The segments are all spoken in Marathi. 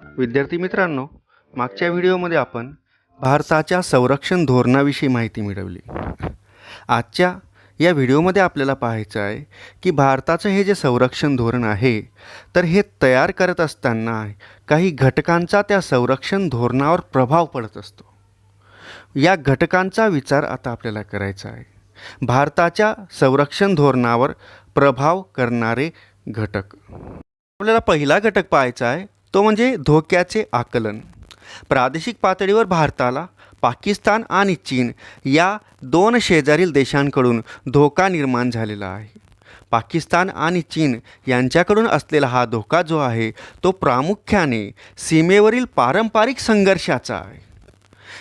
विद्यार्थी मित्रांनो मागच्या व्हिडिओमध्ये आपण भारताच्या संरक्षण धोरणाविषयी माहिती मिळवली. आजच्या या व्हिडिओमध्ये आपल्याला पाहायचं आहे की भारताचं हे जे संरक्षण धोरण आहे तर हे तयार करत असताना काही घटकांचा त्या संरक्षण धोरणावर प्रभाव पडत असतो. या घटकांचा विचार आता आपल्याला करायचा आहे. भारताच्या संरक्षण धोरणावर प्रभाव करणारे घटक. आपल्याला पहिला घटक पाहायचा आहे तो म्हणजे धोक्याचे आकलन. प्रादेशिक पातळीवर भारताला पाकिस्तान आणि चीन या दोन शेजारील देशांकडून धोका निर्माण झालेला आहे. पाकिस्तान आणि चीन यांच्याकडून असलेला हा धोका जो आहे तो प्रामुख्याने सीमेवरील पारंपरिक संघर्षाचा आहे.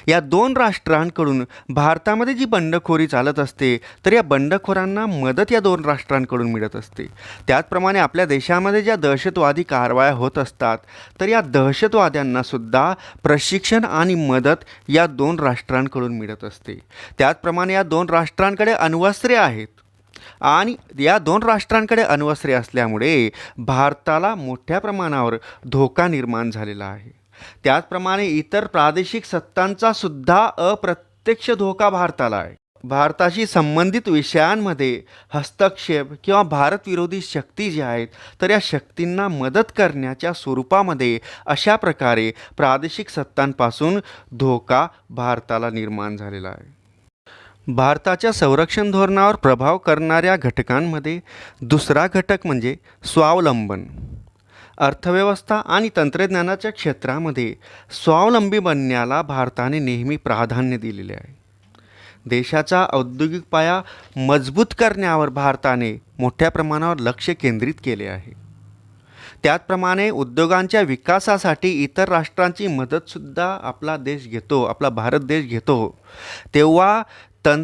या दोन राष्ट्रांकडून भारतामध्ये जी बंडखोरी चालत असते तर या बंडखोरांना मदत या दोन राष्ट्रांकडून मिळत असते. त्याचप्रमाणे आपल्या देशामध्ये ज्या दहशतवादी कारवाया होत असतात तर या दहशतवाद्यांनासुद्धा प्रशिक्षण आणि मदत या दोन राष्ट्रांकडून मिळत असते. त्याचप्रमाणे या दोन राष्ट्रांकडे अण्वस्त्रे आहेत आणि या दोन राष्ट्रांकडे अण्वस्त्रे असल्यामुळे भारताला मोठ्या प्रमाणावर धोका निर्माण झालेला आहे. त्याचप्रमाणे इतर प्रादेशिक सत्तांचा सुद्धा अप्रत्यक्ष धोका भारताला आहे भारताशी संबंधित विषयांमध्ये हस्तक्षेप किंवा भारतविरोधी शक्ती ज्या आहेत तर या शक्तींना मदत करण्याच्या स्वरूपामध्ये अशा प्रकारे प्रादेशिक सत्तांपासून धोका भारताला निर्माण झालेला आहे. भारताच्या संरक्षण धोरणावर प्रभाव करणाऱ्या घटकांमध्ये दुसरा घटक म्हणजे स्वावलंबन. अर्थव्यवस्था आणि तंत्रज्ञानाच्या क्षेत्रामध्ये स्वावलंबी बनण्याला भारताने नेहमी प्राधान्य दिलेले आहे. देशाचा औद्योगिक पाया मजबूत करण्यावर भारताने मोठ्या प्रमाणावर लक्ष केंद्रित केले आहे. त्याचप्रमाणे उद्योगांच्या विकासासाठी इतर राष्ट्रांची मदतसुद्धा आपला देश घेतो आपला भारत देश घेतो. तेव्हा तं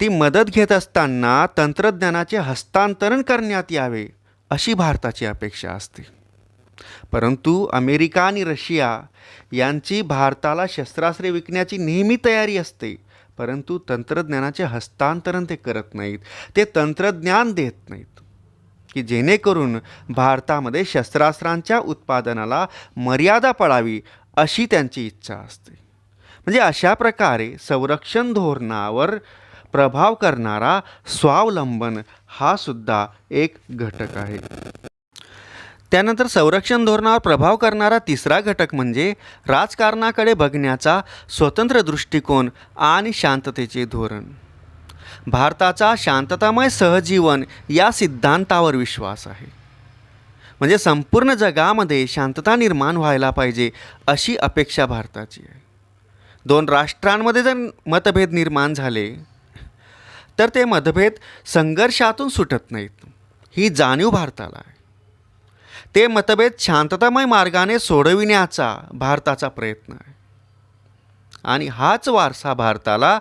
ती मदत घेत असताना तंत्रज्ञानाचे हस्तांतरण करण्यात यावे अशी भारताची अपेक्षा असते. परंतु अमेरिका आणि रशिया यांची भारताला शस्त्रास्त्रे विकण्याची नेहमी तयारी असते परंतु तंत्रज्ञानाचे हस्तांतरण ते करत नाहीत. ते तंत्रज्ञान देत नाहीत. की जेणेकरून भारतामध्ये शस्त्रास्त्रांच्या उत्पादनाला मर्यादा पडावी अशी त्यांची इच्छा असते. म्हणजे अशा प्रकारे संरक्षण धोरणावर प्रभाव करणारा स्वावलंबन हा सुद्धा एक घटक आहे. त्यानंतर संरक्षण धोरणावर प्रभाव करणारा तिसरा घटक म्हणजे राजकारणाकडे बघण्याचा स्वतंत्र दृष्टिकोन आणि शांततेचे धोरण. भारताचा शांततामय सहजीवन या सिद्धांतावर विश्वास आहे. म्हणजे संपूर्ण जगामध्ये शांतता निर्माण व्हायला पाहिजे अशी अपेक्षा भारताची आहे. दोन राष्ट्रांमध्ये जर मतभेद निर्माण झाले तर ते मतभेद संघर्षातून सुटत नाहीत. ही जाणीव भारताला आहे. ते मतभेद शांततामय मार्गाने सोडविण्याचा भारताचा प्रयत्न आहे. आणि हाच वारसा भारताला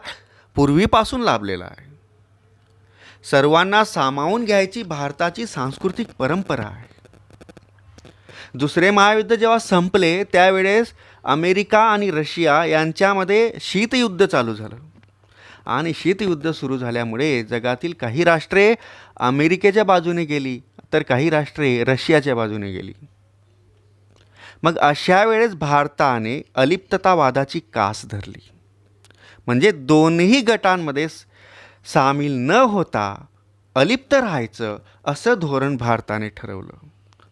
पूर्वीपासून लाभलेला आहे. सर्वांना सामावून घ्यायची भारताची सांस्कृतिक परंपरा आहे. दुसरे महायुद्ध जेव्हा संपले त्यावेळेस अमेरिका आणि रशिया यांच्यामध्ये शीतयुद्ध चालू झालं. आणि शीतयुद्ध सुरू झाल्यामुळे जगातील काही राष्ट्रे अमेरिकेच्या बाजूने गेली तर काही राष्ट्रे रशियाच्या बाजूने गेली. मग अशा वेळेस भारताने अलिप्ततावादाची कास धरली. म्हणजे दोन्ही गटांमध्ये सामील न होता अलिप्त राहायचं असं धोरण भारताने ठरवलं.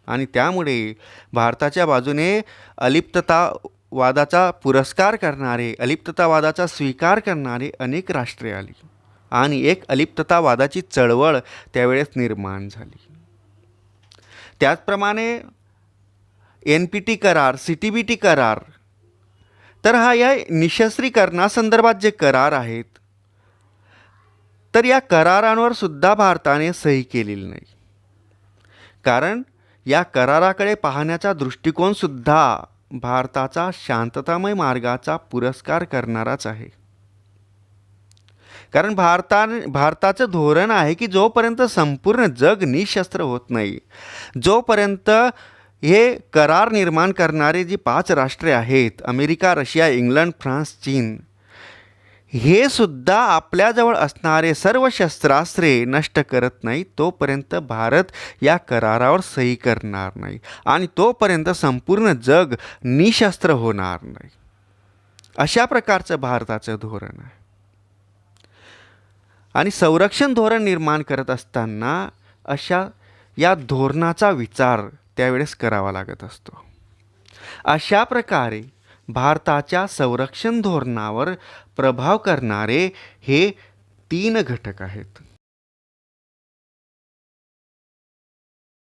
आणि त्यामुळे भारताच्या बाजूने अलिप्ततावादाचा पुरस्कार करणारे अलिप्ततावादाचा स्वीकार करणारे अनेक राष्ट्रे आली. आणि एक अलिप्ततावादाची चळवळ त्यावेळेस निर्माण झाली. त्याचप्रमाणे एन पी टी करार सी टी बी टी करार. तर हा या निशस्त्रीकरणासंदर्भात जे करार आहेत तर या करारांवर सुद्धा भारताने सही केलेली नाही. कारण या कराराकडे पाहण्याचा दृष्टिकोनसुद्धा भारताचा शांततामय मार्गाचा पुरस्कार करणाराच आहे. कारण भारताने भारताचं धोरण आहे की जोपर्यंत संपूर्ण जग निशस्त्र होत नाही जोपर्यंत हे करार निर्माण करणारे जी पाच राष्ट्रे आहेत अमेरिका रशिया इंग्लंड फ्रान्स चीन हे सुद्धा आपल्याजवळ असणारे सर्व शस्त्रास्त्रे नष्ट करत नाही तोपर्यंत भारत या करारावर सही करणार नाही आणि तोपर्यंत संपूर्ण जग निशस्त्र होणार नाही. अशा प्रकारचं भारताचं धोरण आहे. आणि संरक्षण धोरण निर्माण करत असताना अशा या धोरणाचा विचार त्यावेळेस करावा लागत असतो. अशा प्रकारे भारताच्या संरक्षण धोरणावर प्रभाव करणारे हे तीन घटक आहेत.